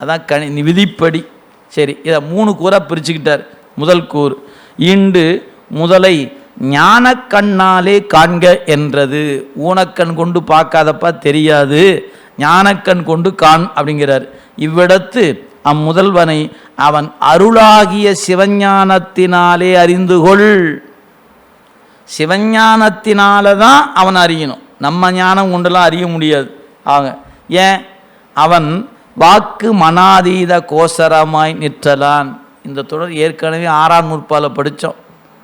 அதான் கணி விதிப்படி. சரி இதை மூணு கூறாக பிரிச்சுக்கிட்டார். முதல் கூறு இண்டு முதலை ஞானக்கண்ணாலே காண்க என்றது. ஊனக்கண் கொண்டு பார்க்காதப்பா தெரியாது. ஞானக்கண் கொண்டு காண் அப்படிங்கிறார். இவ்விடத்து அம்முதல்வனை அவன் அருளாகிய சிவஞானத்தினாலே அறிந்து கொள். சிவஞானத்தினால தான் அவன் அறியணும். நம்ம ஞானம் கொண்டெல்லாம் அறிய முடியாது. ஆக ஏன்? அவன் வாக்கு மனாதீத கோசரமாய் நிற்றலான். இந்த தொடர் ஏற்கனவே ஆறாம் நூற்பால படித்தோம்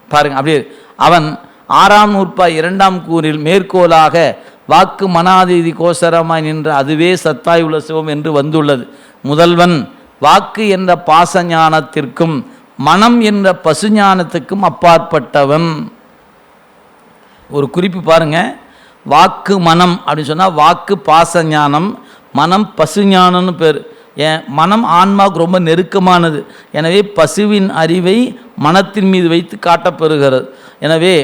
பாருங்கள் அப்படியே அவன் ஆறாம் நூற்பா இரண்டாம் கூறில் மேற்கோளாக வாக்கு மனாதீதி கோசரமாய் நின்ற அதுவே சத்தாய் உள்ள சிவம் என்று வந்துள்ளது. முதல்வன் வாக்கு என்ற பாச ஞானத்திற்கும் மனம் என்ற பசு ஞானத்துக்கும் அப்பாற்பட்டவன். ஒரு குறிப்பு பாருங்க. வாக்கு மனம் அப்படின்னு சொன்னால் வாக்கு பாச ஞானம் மனம் பசு ஞானம்னு பேர். ஏன்? மனம் ஆன்மாவுக்கு ரொம்ப நெருக்கமானது. எனவே பசுவின் அறிவை மனத்தின் மீது வைத்து காட்டப்பெறுகிறது. எனவே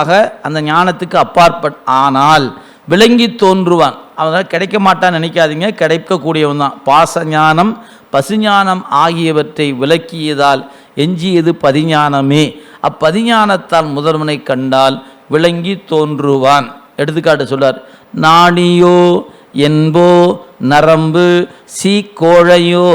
ஆக அந்த ஞானத்துக்கு அப்பாற்பட் ஆனால் விளங்கி தோன்றுவான். அவனால் கிடைக்க மாட்டான்னு நினைக்காதீங்க. கிடைக்கக்கூடியவன் தான். பாச ஞானம் பசுஞானம் ஆகியவற்றை விளக்கியதால் எஞ்சியது பதிஞானமே. அப்பதிஞானத்தால் முதல்வனை கண்டால் விளங்கி தோன்றுவான். எடுத்துக்காட்டு சொல்றார். நாணியோ என்போ நரம்பு சீக்கோழையோ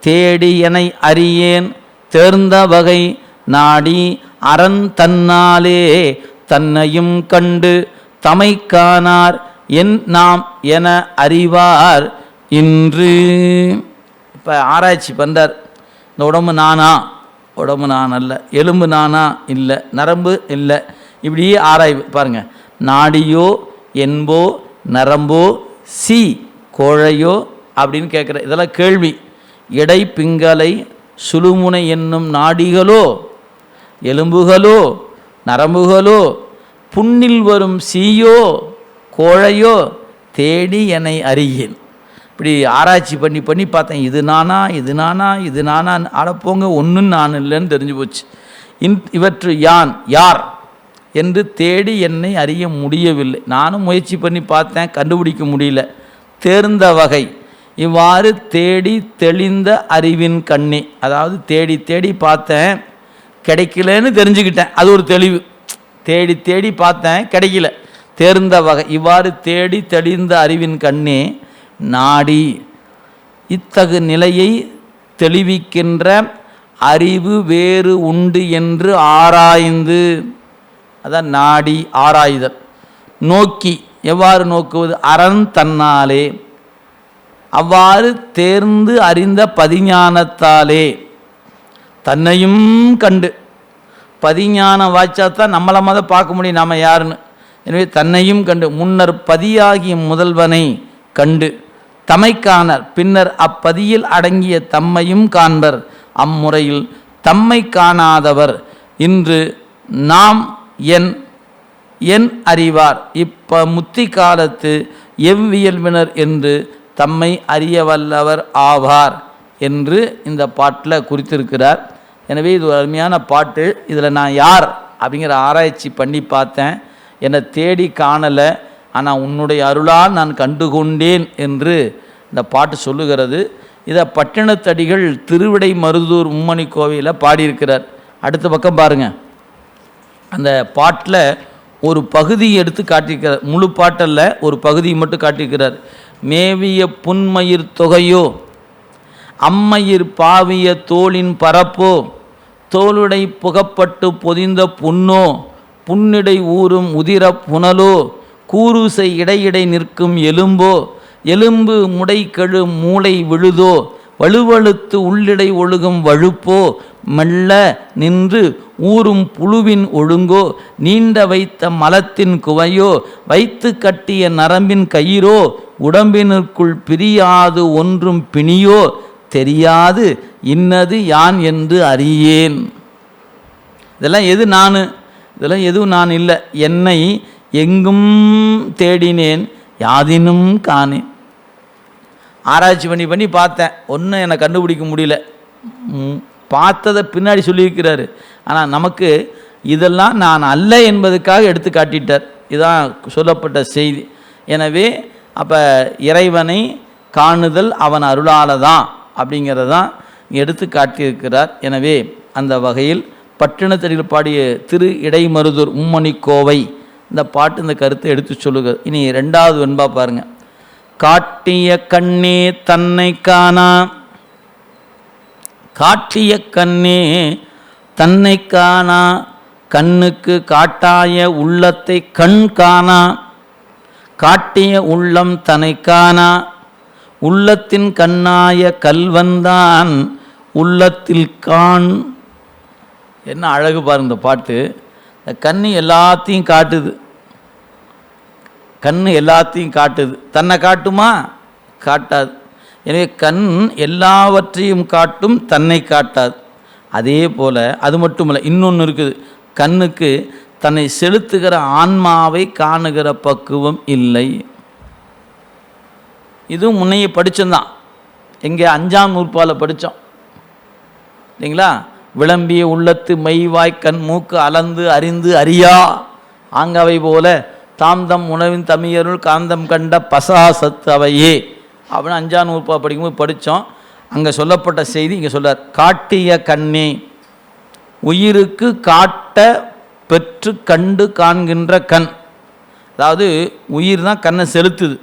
தேடி என அறியேன். தேர்ந்த வகை நாடி அறன் தன்னாலே தன்னையும் கண்டு தமை காணார் என் நாம் என அறிவார் இன்று. இப்போ ஆராய்ச்சி பண்ணுறார் இந்த உடம்பு நானா? உடம்பு நான் அல்ல. எலும்பு நானா? இல்லை. நரம்பு இல்லை. இப்படியே ஆராய்வு பாருங்கள் நாடியோ என்போ நரம்போ சி கோழையோ அப்படின்னு கேட்குற இதெல்லாம் கேள்வி. இடை பிங்கலை சுழுமுனை என்னும் நாடிகளோ எலும்புகளோ நரம்புகளோ புண்ணில் வரும் சீயோ கோழையோ தேடி என்னை அறியேன். இப்படி ஆராய்ச்சி பண்ணி பண்ணி பார்த்தேன். இது நானா இது நானா இது நானா அடப்போங்க ஒன்றும் நான் இல்லைன்னு தெரிஞ்சு போச்சு. இன் இவற்று யான் யார்? என்று தேடி என்னை அறிய முடியவில்லை. நானும் முயற்சி பண்ணி பார்த்தேன் கண்டுபிடிக்க முடியல. தேர்ந்த வகை. இவ்வாறு தேடி தெளிந்த அறிவின் கண்ணே. அதாவது தேடி தேடி பார்த்தேன் கிடைக்கலன்னு தெரிஞ்சுக்கிட்டேன். அது ஒரு தெளிவு. தேடி தேடி பார்த்தேன் கிடைக்கல. தேர்ந்த வகை. இவ்வாறு தேடி தெளிந்த அறிவின் கண்ணே நாடி. இத்தகு நிலையை தெளிவிக்கின்ற அறிவு வேறு உண்டு என்று ஆராய்ந்து அதான் நாடி ஆராய்தல். நோக்கி எவ்வாறு நோக்குவது? அறன் தன்னாலே. அவ்வாறு தேர்ந்து அறிந்த பதிஞானத்தாலே. தன்னையும் கண்டு. பதிஞானம் வாய்ச்சா தான் நம்மளை மத பார்க்க முடியும் நாம் யாருன்னு. எனவே தன்னையும் கண்டு. முன்னர் பதியாகிய முதல்வனை கண்டு. தமை காணர் பின்னர் அப்பதியில் அடங்கிய தம்மையும் காண்பர். அம்முறையில் தம்மை காணாதவர். இன்று நாம் என் என் அறிவார். இப்ப முத்தி காலத்து எவ்வியல்பினர் என்று தம்மை அறிய வல்லவர் ஆவார் என்று இந்த பாட்டில் குறித்திருக்கிறார். எனவே இது ஒரு அருமையான பாட்டு. இதில் நான் யார் அப்படிங்கிற ஆராய்ச்சி பண்ணி பார்த்தேன். என்னை தேடி காணலை. ஆனால் உன்னுடைய அருளால் நான் கண்டுகொண்டேன் என்று இந்த பாட்டு சொல்லுகிறது. இதை பட்டினத்தடிகள் திருவிடை மருதூர் மும்மணி கோவிலில் பாடியிருக்கிறார். அடுத்த பக்கம் பாருங்கள் அந்த பாட்டில் ஒரு பகுதியை எடுத்து காட்டியிருக்கிறார். முழு பாட்டல்ல ஒரு பகுதியை மட்டும் காட்டியிருக்கிறார். மேவிய புன்மயிர் தொகையோ அம்மயிர் பாவிய தோளின் பரப்போ தோளுடை புகப்பட்டு பொதிந்த புண்ணோ புன்னிடை ஊறும் உதிர புனலோ கூறுசை இடையிடை நிற்கும் எலும்போ எலும்பு முடை கெழு மூளை விழுதோ வலுவழுத்து உள்ளிடை ஒழுகும் வழுப்போ மெல்ல நின்று ஊறும் புழுவின் ஒழுங்கோ நீண்ட வைத்த மலத்தின் குவையோ வைத்து கட்டிய நரம்பின் கயிறோ உடம்பினுக்குள் பிரியாது ஒன்றும் பிணியோ தெரியாது இன்னது யான் என்று அறியேன். இதெல்லாம் எது நான்? இதெல்லாம் எதுவும் நான் இல்லை. என்னை எங்கும் தேடினேன் யாதினும் காணேன். ஆராய்ச்சி பண்ணி பண்ணி பார்த்தேன். ஒன்றும் என்னை கண்டுபிடிக்க முடியல. பார்த்ததை பின்னாடி சொல்லியிருக்கிறாரு. ஆனால் நமக்கு இதெல்லாம் நான் அல்ல என்பதுக்காக எடுத்து காட்டிட்டார். இதுதான் சொல்லப்பட்ட செய்தி. எனவே அப்போ இறைவனை காணுதல் அவன் அருளால தான் அப்படிங்கிறதான் எடுத்து காட்டியிருக்கிறார். எனவே அந்த வகையில் பட்டினத்தடியில் பாடிய திரு இடைமருதூர் மும்மணி கோவை இந்த பாட்டு இந்த கருத்தை எடுத்து சொல்லுகிறது இனி ரெண்டாவது வெண்பா பாருங்க. காட்டிய கண்ணே தன்னை காணா காட்சிய கண்ணே தன்னை காணா கண்ணுக்கு காட்டாய உள்ளத்தை கண் காணா காட்டிய உள்ளம் தன்னை காணா உள்ளத்தின் கண்ணாய கல்வந்தான் உள்ளத்தில் காண். என்ன அழகு பாருங்க இந்த பாட்டு. இந்த கண்ணு எல்லாத்தையும் காட்டுது. கண் எல்லாத்தையும் காட்டுது. தன்னை காட்டுமா? காட்டாது. எனவே கண் எல்லாவற்றையும் காட்டும் தன்னை காட்டாது. அதே போல் அது மட்டுமல்ல இன்னொன்று இருக்குது. கண்ணுக்கு தன்னை செலுத்துகிற ஆன்மாவை காணுகிற பக்குவம் இல்லை. இதுவும் முன்னையே படித்தந்தான் எங்கே அஞ்சாம் நூற்பால் படித்தோம் இல்லைங்களா? விளம்பிய உள்ளத்து மெய்வாய் கண் மூக்கு அளந்து அறிந்து அறியா. ஆங்கவை போல தாம் தம் உணவின் தமியருள் காந்தம் கண்ட பசாசத்து அவையே. அப்படின்னு அஞ்சாம் நூற்பா படிக்கும்போது படித்தோம். அங்கே சொல்லப்பட்ட செய்தி இங்கே சொல்றார் காட்டிய கண்ணே உயிருக்கு காட்ட பெற்று கண்டு காண்கின்ற கண். அதாவது உயிர் தான் கண்ணை செலுத்துது.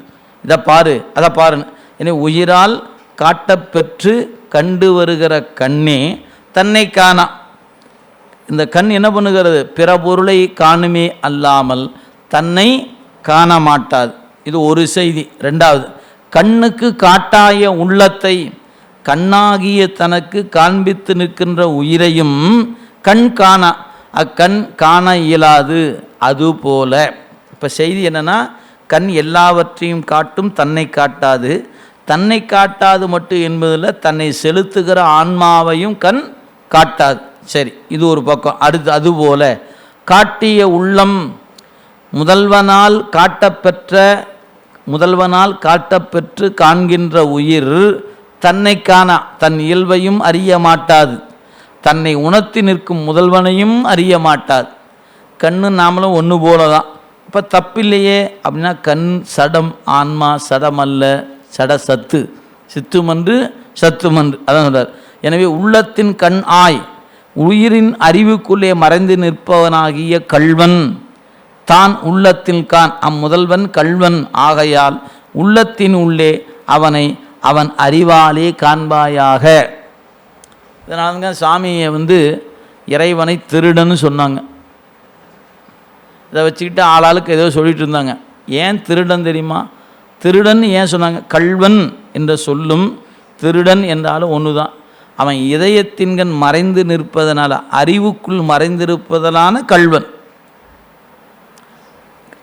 இதை பாரு அதை பாருன்னு. எனவே உயிரால் காட்டப்பெற்று கண்டு வருகிற கண்ணே தன்னை காணா. இந்த கண் என்ன பண்ணுகிறது? பிற பொருளை காணுமே அல்லாமல் தன்னை காண மாட்டாது. இது ஒரு செய்தி. ரெண்டாவது கண்ணுக்கு காட்டாய உள்ளத்தை கண்ணாகிய தனக்கு காண்பித்து நிற்கின்ற உயிரையும் கண் காண அக்கண் காண இயலாது. அதுபோல இப்போ செய்தி என்னென்னா கண் எல்லாவற்றையும் காட்டும் தன்னை காட்டாது. தன்னை காட்டாது மட்டும் என்பதில் தன்னை செலுத்துகிற ஆன்மாவையும் கண் காட்டாது. சரி இது ஒரு பக்கம். அடுத்து அதுபோல காட்டிய உள்ளம் முதல்வனால் காட்டப்பெற்ற முதல்வனால் காட்டப்பெற்று காண்கின்ற உயிர் தன்னை காணா தன் இயல்பையும் அறிய மாட்டாது. தன்னை உணர்த்தி நிற்கும் முதல்வனையும் அறிய மாட்டாது கண்ணு நாமளும் ஒன்று போல தான் இப்போ தப்பில்லையே அப்படின்னா கண் சடம் ஆன்மா சடம் அல்ல சட சத்து. சித்துமன்று சத்துமன்று. அதான் சொல்றார். எனவே உள்ளத்தின் கண் ஆய் உயிரின் அறிவுக்குள்ளே மறைந்து நிற்பவனாகிய கள்வன். தான் உள்ளத்தில்கான் அம்முதல்வன் கள்வன் ஆகையால் உள்ளத்தின் உள்ளே அவனை அவன் அறிவாலே காண்பாயாக. இதனாலங்க சாமியை வந்து இறைவனை திருடன்னு சொன்னாங்க. இதை வச்சுக்கிட்டு ஆளாளுக்கு ஏதோ சொல்லிட்டு இருந்தாங்க. ஏன் திருடன் தெரியுமா? திருடன் ஏன் சொன்னாங்க? கள்வன் என்ற சொல்லும் திருடன் என்றாலும் ஒன்று தான் அவன் இதயத்தின்கண் மறைந்து நிற்பதனால் அறிவுக்குள் மறைந்திருப்பதனான கள்வன்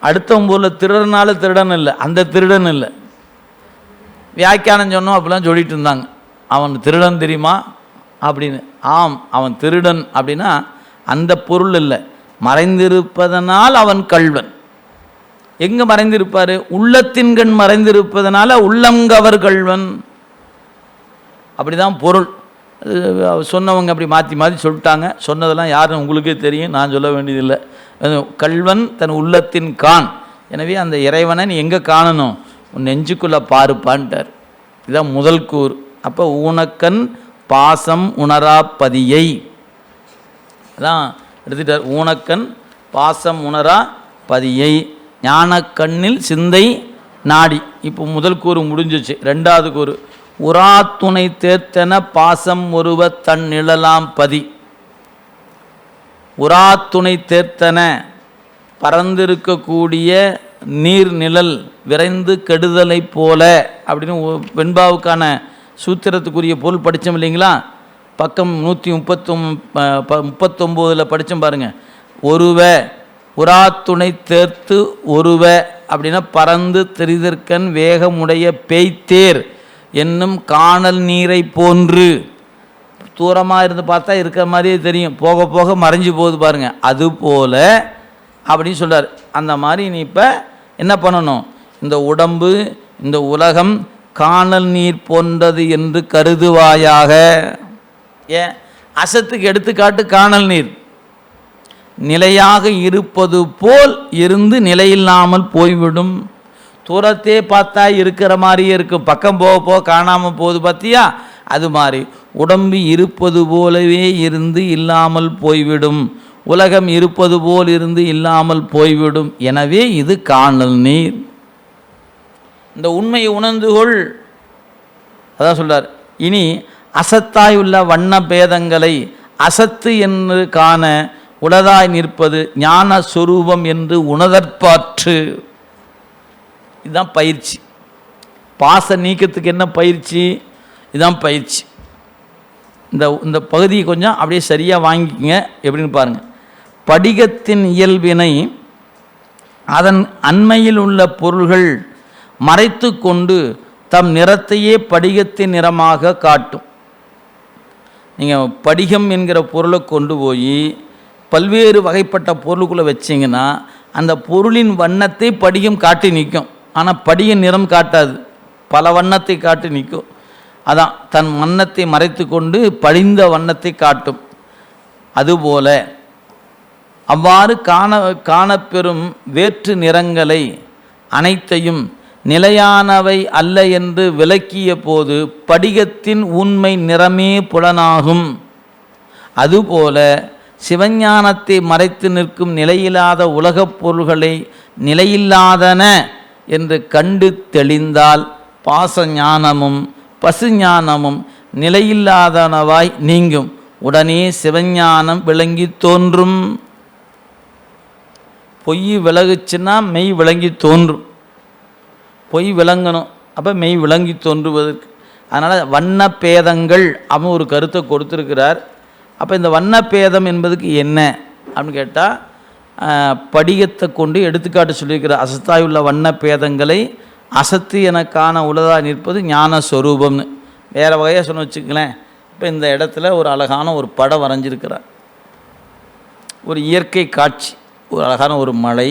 அடுத்தவங்க ஊரில் திருடனால திருடன் இல்லை அந்த திருடன் இல்லை. வியாக்கியானம் சொன்னோம் அப்படிலாம் சொல்லிட்டு இருந்தாங்க. அவன் திருடன் தெரியுமா? அப்படின்னு. ஆம் அவன் திருடன் அப்படின்னா அந்த பொருள் இல்லை. மறைந்திருப்பதனால் அவன் கள்வன். எங்கே மறைந்திருப்பார்? உள்ளத்தின்கண் மறைந்திருப்பதனால உள்ளங்கவர் கள்வன். அப்படிதான் பொருள். சொன்னவங்க அப்படி மாற்றி மாற்றி சொல்லிட்டாங்க. சொன்னதெல்லாம் யாருன்னு உங்களுக்கே தெரியும். நான் சொல்ல வேண்டியதில்லை. கல்வன் கள்வன் தன் உள்ளத்தின் கான். எனவே அந்த இறைவனை நீ எங்கே காணணும்? உன் நெஞ்சுக்குள்ளே பாருப்பான்ட்டார். இதுதான் முதல் கூறு. அப்போ ஊனக்கண் பாசம் உணரா பதியை. அதான் எடுத்துட்டார். ஊனக்கண் பாசம் உணரா பதியை. ஞானக்கண்ணில் சிந்தை நாடி. இப்போ முதல் கூறு முடிஞ்சிச்சு. ரெண்டாவது கூறு. உராத்துணை தேத்தன பாசம் ஒருவ தன் நிழலாம் பதி. உராத்துணை தேத்தன பறந்திருக்கக்கூடிய நீர் நிழல் விரைந்து கெடுதலைப் போல அப்படின்னு வெண்பாவுக்கான சூத்திரத்துக்குரிய பொருள் படித்தோம் இல்லைங்களா? பக்கம் நூற்றி முப்பத்தொம் முப்பத்தொம்போதில் படித்தோம் பாருங்கள் ஒருவ உராத்துணை தேர்த்து ஒருவ அப்படின்னா பறந்து திரிதற்கண் வேகமுடைய பேய்த்தேர். என்னும் காணல் நீரை போன்று. தூரமாக இருந்து பார்த்தா இருக்கிற மாதிரியே தெரியும். போக போக மறைஞ்சு போகுது பாருங்க. அது போல் அப்படின்னு சொல்றார். அந்த மாதிரி நீ இப்போ என்ன பண்ணணும்? இந்த உடம்பு இந்த உலகம் காணல் நீர் போன்றது என்று கருதுவாயாக. ஏன்? அசத்துக்கு எடுத்துக்காட்டு காணல் நீர். நிலையாக இருப்பது போல் இருந்து நிலையில்லாமல் போய்விடும். தூரத்தே பார்த்தா இருக்கிற மாதிரியே இருக்கும். பக்கம் போக போக காணாமல் போகுது பார்த்தியா அது மாதிரி. உடம்பு இருப்பது போலவே இருந்து இல்லாமல் போய்விடும். உலகம் இருப்பது போல் இருந்து இல்லாமல் போய்விடும். எனவே இது காணல் நீர். இந்த உண்மையை உணர்ந்து கொள். அதான் சொல்கிறார் இனி அசத்தாய் உள்ள வண்ண பேதங்களை அசத்து என்று காண உளதாய் நிற்பது ஞான சொரூபம் என்று உணதற்பாற்று இதுதான் பயிற்சி. பாச நீக்கத்துக்கு என்ன பயிற்சி? இதுதான் பயிற்சி. இந்த இந்த பகுதியை கொஞ்சம் அப்படியே சரியாக வாங்கிக்கங்க. எப்படின்னு பாருங்கள் படிகத்தின் இயல்பினை அதன் அண்மையில் உள்ள பொருள்கள் மறைத்து கொண்டு தம் நிறத்தையே படிகத்தின் நிறமாக காட்டும். நீங்கள் படிகம் என்கிற பொருளை கொண்டு போய் பல்வேறு வகைப்பட்ட பொருளுக்குள்ளே வச்சிங்கன்னா அந்த பொருளின் வண்ணத்தை படிகம் காட்டி நிற்கும் ஆனால் படியின் நிறம் காட்டாது. பல வண்ணத்தை காட்டி நிற்கும். அதான் தன் வண்ணத்தை மறைத்து கொண்டு படிந்த வண்ணத்தை காட்டும். அதுபோல அவ்வாறு காண காணப்பெறும் வேற்று நிறங்களை அனைத்தையும் நிலையானவை அல்ல என்று விளக்கிய போது படிகத்தின் உண்மை நிறமே புலனாகும். அதுபோல சிவஞானத்தை மறைத்து நிற்கும் நிலையில்லாத உலகப் பொருள்களை நிலையில்லாதன என்று கண்டு தெளிந்தால் பாச ஞானமும் பசு ஞானமும் நிலையில்லாதனவாய் நீங்கும். உடனே சிவஞானம் விளங்கி தோன்றும். பொய் விலகுச்சுன்னா மெய் விளங்கி தோன்றும். பொய் விளங்கணும் அப்போ மெய் விளங்கி தோன்றுவதற்கு. அதனால் வண்ணப்பேதங்கள் அவன் ஒரு கருத்தை கொடுத்துருக்கிறார். அப்போ இந்த வண்ணப்பேதம் என்பதுக்கு என்ன? அப்படின்னு கேட்டால் படிகத்தை கொண்டு எடுத்துக்காட்டு சொல்லியிருக்கிறார். அசத்தாயுள்ள வண்ணப்பேதங்களை அசத்து எனக்கான உள்ளதாக நிற்பது ஞான ஸ்வரூபம்னு வேறு வகையாக சொன்ன வச்சுக்கங்களேன். இப்போ இந்த இடத்துல ஒரு அழகான ஒரு படம் வரைஞ்சிருக்கிறார். ஒரு இயற்கை காட்சி ஒரு அழகான ஒரு மலை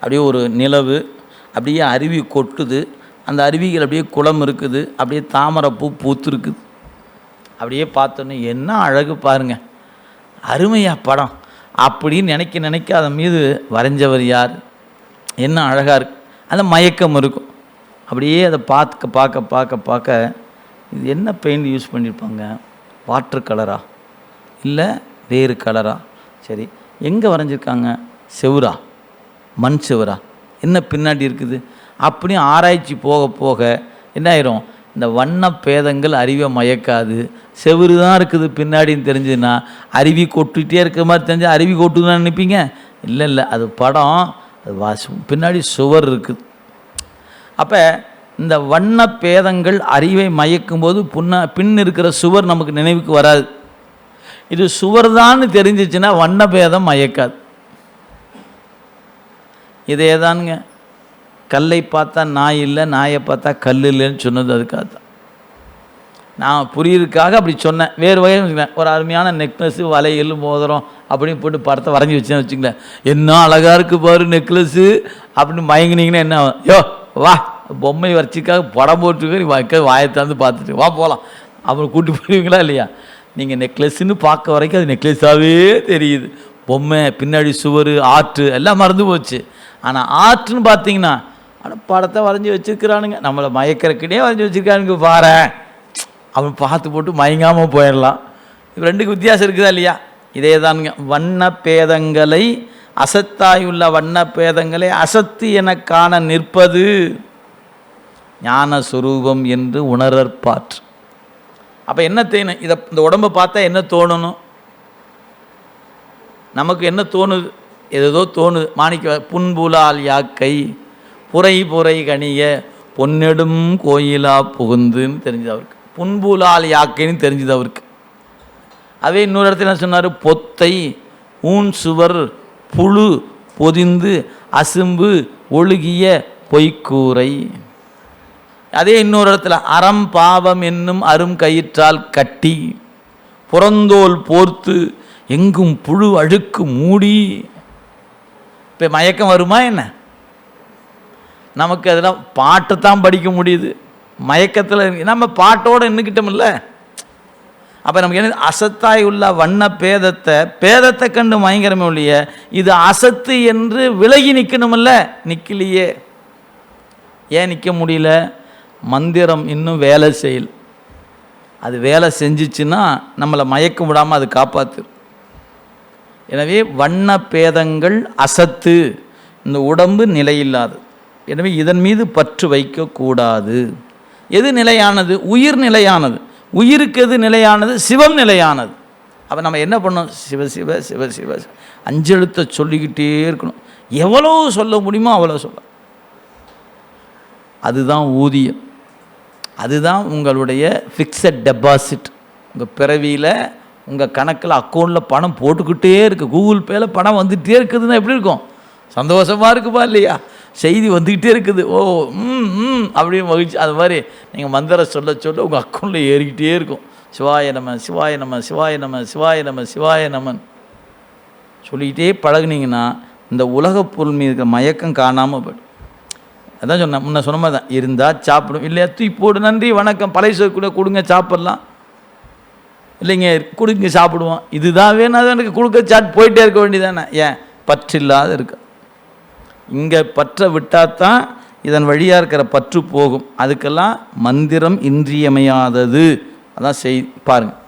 அப்படியே ஒரு நிலவு அப்படியே அருவி கொட்டுது. அந்த அருவிகள் அப்படியே குளம் இருக்குது அப்படியே தாமரைப்பூ பூத்துருக்குது. அப்படியே பார்த்தோன்னே என்ன அழகு பாருங்க. அருமையாக படம். அப்படின்னு நினைக்க நினைக்க அதன் மீது வரைஞ்சவர் யார்? என்ன அழகாக இருக்கு? அந்த மயக்கம் இருக்கும். அப்படியே அதை பார்க்க பார்க்க பார்க்க பார்க்க இது என்ன பெயிண்ட் யூஸ் பண்ணியிருப்பாங்க வாட்டர் கலரா இல்லை வேறு கலரா சரி எங்கே வரைஞ்சிருக்காங்க? செவரா மண் செவரா என்ன பின்னாடி இருக்குது? அப்படியும் ஆராய்ச்சி போக போக என்ன ஆயிரும்? இந்த வண்ண பேதங்கள் அறிவை மயக்காது. செவரு தான் இருக்குது பின்னாடின்னு தெரிஞ்சுதுன்னா அருவி கொட்டுகிட்டே இருக்கிற மாதிரி தெரிஞ்சு அருவி கொட்டுதான் நினைப்பீங்க? இல்லை இல்லை. அது படம் அது வாசி பின்னாடி சுவர் இருக்குது. அப்போ இந்த வண்ண பேதங்கள் அறிவை மயக்கும்போது புண்ண பின் இருக்கிற சுவர் நமக்கு நினைவுக்கு வராது. இது சுவர் தான் தெரிஞ்சிச்சுன்னா வண்ண பேதம் மயக்காது. இதே தானுங்க கல்லை பார்த்தா நாய் இல்லை நாயை பார்த்தா கல் இல்லைன்னு சொன்னது அதுக்காக தான் நான் புரியுறதுக்காக அப்படி சொன்னேன். வேறு வகையில் ஒரு அருமையான நெக்லஸ்ஸு வலையில் மோதிரம் அப்படின்னு போட்டு படத்தை வரைஞ்சி வச்சேன்னு வச்சுங்களேன் என்ன அழகாக இருக்குது பாரு நெக்லஸ்ஸு அப்படின்னு மயங்கினீங்கன்னா என்ன ஆகும்? யோ வா பொம்மை வரைச்சிக்காக படம் போட்டுருக்க நீ வைக்க வாயை திறந்து பார்த்துட்டு வா போகலாம் அப்புறம் கூட்டி போடுவீங்களா இல்லையா? நீங்கள் நெக்லஸ்ன்னு பார்க்க வரைக்கும் அது நெக்லஸாகவே தெரியுது. பொம்மை பின்னாடி சுவர் ஆற்று எல்லாம் மறந்து போச்சு. ஆனால் ஆற்றுன்னு பார்த்தீங்கன்னா ஆனால் படத்தை வரைஞ்சி வச்சுருக்கிறானுங்க. நம்மளை மயக்கிறக்கிட்டே வரைஞ்சி வச்சுருக்கானுங்க பாரு அவன் பார்த்து போட்டு மயங்காமல் போயிடலாம். இது ரெண்டுக்கு வித்தியாசம் இருக்குதா இல்லையா? இதே தானுங்க வண்ண பேதங்களை அசத்தாயுள்ள வண்ண பேதங்களை அசத்து என காண நிற்பது ஞான சுரூபம் என்று உணரற்பாற்று அப்போ என்ன தேணும் இதை இந்த உடம்பை பார்த்தா என்ன தோணணும்? நமக்கு என்ன தோணுது? ஏதேதோ தோணுது. மாணிக்க புன்புலால் யாக்கை புரை புரை கணிய பொன்னெடும் கோயிலா புகுந்துன்னு தெரிஞ்சது அவருக்கு. புன்புலால் யாக்கைன்னு தெரிஞ்சது அவருக்கு. அதே இன்னொரு இடத்துல என்ன சொன்னார்? பொத்தை ஊன் சுவர் புழு பொதிந்து அசும்பு ஒழுகிய பொய்க்கூரை. அதே இன்னொரு இடத்துல அறம் பாவம் என்னும் அரும் கயிற்றால் கட்டி புறந்தோல் போர்த்து எங்கும் புழு அழுக்கு மூடி. இப்போ மயக்கம் வருமா என்ன? நமக்கு அதெல்லாம் பாட்டு தான் படிக்க முடியுது. மயக்கத்தில் நம்ம பாட்டோடு நின்றுக்கிட்டோம்ல அப்போ நமக்கு என்ன? அசத்தாய் உள்ள வண்ண பேதத்தை பேதத்தை கண்டு மயங்கரமே ஒழிய இது அசத்து என்று விலகி நிற்கணுமில்ல நிற்கலையே ஏன் நிற்க முடியல? மந்திரம் இன்னும் வேலை செய்யல். அது வேலை செஞ்சிச்சுன்னா நம்மளை மயக்க விடாமல் அது காப்பாற்று எனவே வண்ண பேதங்கள் அசத்து. இந்த உடம்பு நிலையில்லாது எனவே இதன் மீது பற்று வைக்கக்கூடாது. எது நிலையானது? உயிர் நிலையானது. உயிருக்கு எது நிலையானது? சிவம் நிலையானது. அப்போ நம்ம என்ன பண்ணோம் சிவ சிவ சிவ சிவ அஞ்செழுத்த அஞ்செழுத்தை சொல்லிக்கிட்டே இருக்கணும். எவ்வளோ சொல்ல முடியுமோ அவ்வளோ சொல்ல. அதுதான் ஊதியம். அதுதான் உங்களுடைய ஃபிக்ஸட் டெபாசிட் உங்கள் பிறவியில் உங்கள் கணக்கில் அக்கௌண்ட்டில் பணம் போட்டுக்கிட்டே இருக்குது கூகுள் பேயில் பணம் வந்துகிட்டே இருக்குதுன்னா எப்படி இருக்கும்? சந்தோஷமாக இருக்குப்பா இல்லையா? செய்தி வந்துக்கிட்டே இருக்குது. ஓ ம் ம் அப்படின்னு மகிழ்ச்சி. அது மாதிரி நீங்கள் மந்திர சொல்ல சொல்ல உங்கள் அக்கௌண்ட்டில் ஏறிக்கிட்டே இருக்கும். சிவாய நம சிவாய நம சிவாய நம சிவாய நம சிவாய நமன். சொல்லிக்கிட்டே பழகுனீங்கன்னா இந்த உலகப் பொருள் மீது இருக்கிற மயக்கம் காணாமல் போய்டும். அதான் சொன்னேன் முன்ன சொன்ன மாதிரி தான். இருந்தால் சாப்பிடும். இல்லையா தூக்கி போடு. நன்றி வணக்கம். பழைய சோறு கூட கொடுங்க சாப்பிட்லாம். இல்லைங்க கொடுங்க சாப்பிடுவோம். இதுதான் வேணும். அது எனக்கு கொடுக்க சாட் போயிட்டே இருக்க வேண்டியதானே ஏன்? பற்றில்லாத இருக்கு. இங்கே பற்ற விட்டால் தான் இதன் வழியாக இருக்கிற பற்று போகும். அதுக்கெல்லாம் மந்திரம் இன்றியமையாதது. அதான் செய் பாருங்கள்